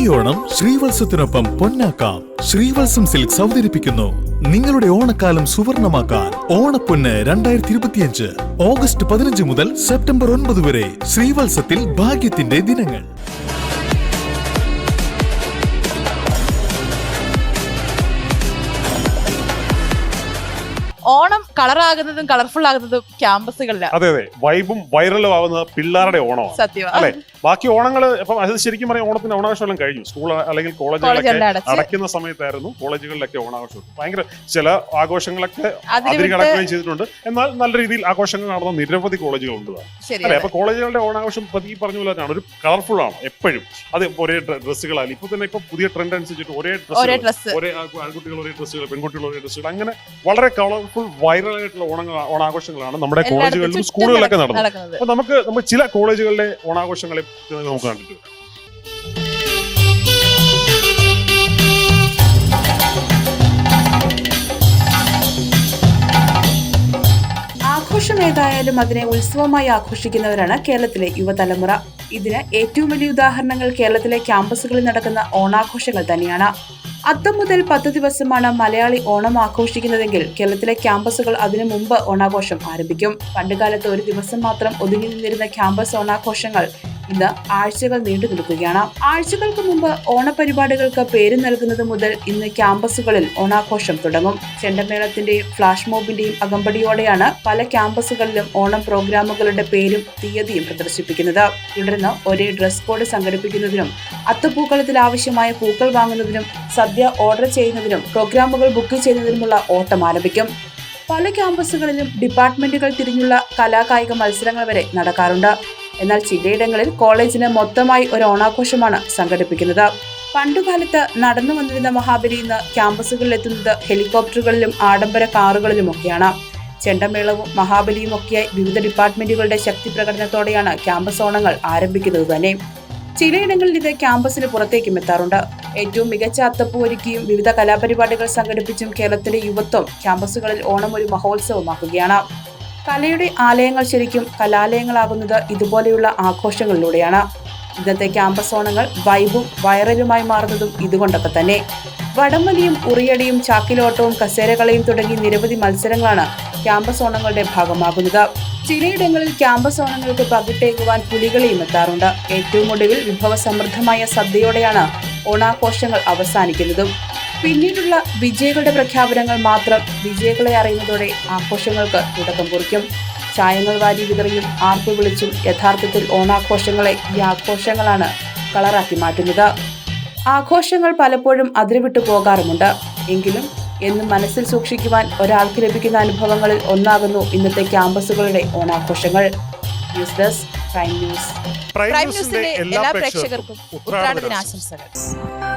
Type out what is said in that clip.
ഈ ഓണം ശ്രീവത്സത്തിനൊപ്പം പൊന്നാക്കാം. ശ്രീവത്സം സിൽക്സ് അവതരിപ്പിക്കുന്നു. നിങ്ങളുടെ ഓണക്കാലം സുവർണമാക്കാൻ ഓണപ്പൊന്ന് രണ്ടായിരത്തി ഇരുപത്തിയഞ്ച് ഓഗസ്റ്റ് പതിനഞ്ച് മുതൽ സെപ്റ്റംബർ ഒൻപത് വരെ ശ്രീവത്സത്തിൽ ഭാഗ്യത്തിന്റെ ദിനങ്ങൾ. ഓണം കളറാകുന്നതും കളർഫുൾ ആകുന്നതും ക്യാമ്പസുകളിലാണ് അതെ അതെ. വൈബും വൈറലും ആവുന്നത് പിള്ളേരുടെ ഓണമാണ്. സത്യം അല്ലെ? ബാക്കി ഓണങ്ങൾ ഇപ്പം അത് ശരിക്കും പറയാം ഓണത്തിന് ഓണാഘോഷം കഴിഞ്ഞു. സ്കൂൾ അല്ലെങ്കിൽ കോളേജ് കോളേജെല്ലാം അടയ്ക്കുന്ന സമയത്തായിരുന്നു കോളേജുകളിലൊക്കെ ഓണാഘോഷം. ഭയങ്കര ചില ആഘോഷങ്ങളൊക്കെ അതിരി കടക്കുകയും ചെയ്തിട്ടുണ്ട്. എന്നാൽ നല്ല രീതിയിൽ ആഘോഷങ്ങൾ നടന്ന നിരവധി കോളേജുകളുണ്ട് അല്ലെ? അപ്പൊ കോളേജുകളുടെ ഓണാഘോഷം ഈ പറഞ്ഞ പോലെ തന്നെയാണ്. ഒരു കളർഫുൾ ആണ് എപ്പോഴും. അത് ഒരേ ഡ്രസ്സുകളാണ് ഇപ്പൊ തന്നെ ഇപ്പൊ പുതിയ ട്രെൻഡ് അനുസരിച്ചിട്ട് ഒരേ ഡ്രസ്സ് ഒരേ ആൺകുട്ടികൾ ഒരേ ഡ്രസ്സുകൾ പെൺകുട്ടികൾ ഒരേ ഡ്രസ്സുകൾ അങ്ങനെ വളരെ കളർഫുൾ വൈറൽ ആയിട്ടുള്ള ഓണ ഓണാഘോഷങ്ങളാണ് നമ്മുടെ കോളേജുകളിലും സ്കൂളുകളിലൊക്കെ നടന്നത്. അപ്പൊ നമുക്ക് നമ്മൾ ചില കോളേജുകളിലെ ഓണാഘോഷങ്ങളെ നമുക്ക് കണ്ടിട്ട്. ആഘോഷം ഏതായാലും അതിനെ ഉത്സവമായി ആഘോഷിക്കുന്നവരാണ് കേരളത്തിലെ യുവതലമുറ. ഇതിന് ഏറ്റവും വലിയ ഉദാഹരണങ്ങൾ കേരളത്തിലെ ക്യാമ്പസുകളിൽ നടക്കുന്ന ഓണാഘോഷങ്ങൾ തന്നെയാണ്. അത്തം മുതൽ പത്ത് ദിവസമാണ് മലയാളി ഓണം ആഘോഷിക്കുന്നതെങ്കിൽ കേരളത്തിലെ ക്യാമ്പസുകൾ അതിനു മുമ്പ് ഓണാഘോഷം ആരംഭിക്കും. പണ്ടുകാലത്ത് ഒരു ദിവസം മാത്രം ഒതുങ്ങി നിന്നിരുന്ന ക്യാമ്പസ് ഓണാഘോഷങ്ങൾ ഇന്ന് ആഴ്ചകൾ നീണ്ടു നിൽക്കുകയാണ്. ആഴ്ചകൾക്ക് മുമ്പ് ഓണപരിപാടികൾക്ക് പേര് നൽകുന്നത് മുതൽ ഇന്ന് ക്യാമ്പസുകളിൽ ഓണാഘോഷം തുടങ്ങും. ചെണ്ടമേളത്തിന്റെയും ഫ്ലാഷ് മോബിന്റെയും അകമ്പടിയോടെയാണ് പല ക്യാമ്പസുകളിലും ഓണം പ്രോഗ്രാമുകളുടെ പേരും തീയതിയും പ്രദർശിപ്പിക്കുന്നത്. തുടർന്ന് ഒരേ ഡ്രസ് കോഡ് സംഘടിപ്പിക്കുന്നതിനും അത്തപ്പൂക്കളത്തിൽ ആവശ്യമായ പൂക്കൾ വാങ്ങുന്നതിനും സദ്യ ഓർഡർ ചെയ്യുന്നതിനും പ്രോഗ്രാമുകൾ ബുക്ക് ചെയ്യുന്നതിനുമുള്ള ഓട്ടം ആരംഭിക്കും. പല ക്യാമ്പസുകളിലും ഡിപ്പാർട്ട്മെന്റുകൾ തിരിഞ്ഞുള്ള കലാകായിക മത്സരങ്ങൾ വരെ നടക്കാറുണ്ട്. എന്നാൽ ചിലയിടങ്ങളിൽ കോളേജിന് മൊത്തമായി ഒരു ഓണാഘോഷമാണ് സംഘടിപ്പിക്കുന്നത്. പണ്ടുകാലത്ത് നടന്നു വന്നിരുന്ന മഹാബലി ഇന്ന് ക്യാമ്പസുകളിൽ എത്തുന്നത് ഹെലികോപ്റ്ററുകളിലും ആഡംബര കാറുകളിലുമൊക്കെയാണ്. ചെണ്ടമേളവും മഹാബലിയും ഒക്കെയായി വിവിധ ഡിപ്പാർട്ട്മെന്റുകളുടെ ശക്തി പ്രകടനത്തോടെയാണ് ക്യാമ്പസ് ഓണങ്ങൾ ആരംഭിക്കുന്നത് തന്നെ. ചിലയിടങ്ങളിൽ ഇത് ക്യാമ്പസിന് പുറത്തേക്കും എത്താറുണ്ട്. ഏറ്റവും മികച്ച അത്തപ്പൂ ഒരുക്കിയും വിവിധ കലാപരിപാടികൾ സംഘടിപ്പിച്ചും കേരളത്തിലെ യുവത്വം ക്യാമ്പസുകളിൽ ഓണം ഒരു മഹോത്സവമാക്കുകയാണ്. കലയുടെ ആലയങ്ങൾ ശരിക്കും കലാലയങ്ങളാകുന്നത് ഇതുപോലെയുള്ള ആഘോഷങ്ങളിലൂടെയാണ്. ഇന്നത്തെ ക്യാമ്പസ് ഓണങ്ങൾ വൈബും വൈറലുമായി മാറുന്നതും ഇതുകൊണ്ടൊക്കെ തന്നെ. വടംവലിയും ഉറിയടിയും ചാക്കിലോട്ടവും കസേരകളയും തുടങ്ങി നിരവധി മത്സരങ്ങളാണ് ക്യാമ്പസ് ഓണങ്ങളുടെ ഭാഗമാകുന്നത്. ചിലയിടങ്ങളിൽ ക്യാമ്പസ് ഓണങ്ങൾക്ക് പകിട്ടേകുവാൻ പുലികളെയും എത്താറുണ്ട്. ഏറ്റവും ഒടുവിൽ വിഭവസമൃദ്ധമായ സദ്യയോടെയാണ് ഓണാഘോഷങ്ങൾ അവസാനിക്കുന്നതും. പിന്നീടുള്ള വിജയികളുടെ പ്രഖ്യാപനങ്ങൾ മാത്രം വിജയികളെ അറിയുന്നതോടെ ആഘോഷങ്ങൾക്ക് തുടക്കം കുറിക്കും. ചായങ്ങൾ വാരി വിതറിയും ആർപ്പ് വിളിച്ചും യഥാർത്ഥത്തിൽ ഓണാഘോഷങ്ങളെ ഈ ആഘോഷങ്ങളാണ് കളറാക്കി മാറ്റുന്നത്. ആഘോഷങ്ങൾ പലപ്പോഴും അതിരുവിട്ടു പോകാറുമുണ്ട്. എങ്കിലും എന്നും മനസ്സിൽ സൂക്ഷിക്കുവാൻ ഒരാൾക്ക് ലഭിക്കുന്ന അനുഭവങ്ങളിൽ ഒന്നാകുന്നു ഇന്നത്തെ ക്യാമ്പസുകളുടെ ഓണാഘോഷങ്ങൾ. News desk prime news. Prime ന്യൂസിന്റെ എല്ലാ പ്രേക്ഷകർക്കും ഉത്രാടത്തിന് ഉത്രാട ഉത്രാട ദിനാശംസകൾ ദിനാശംസകൾ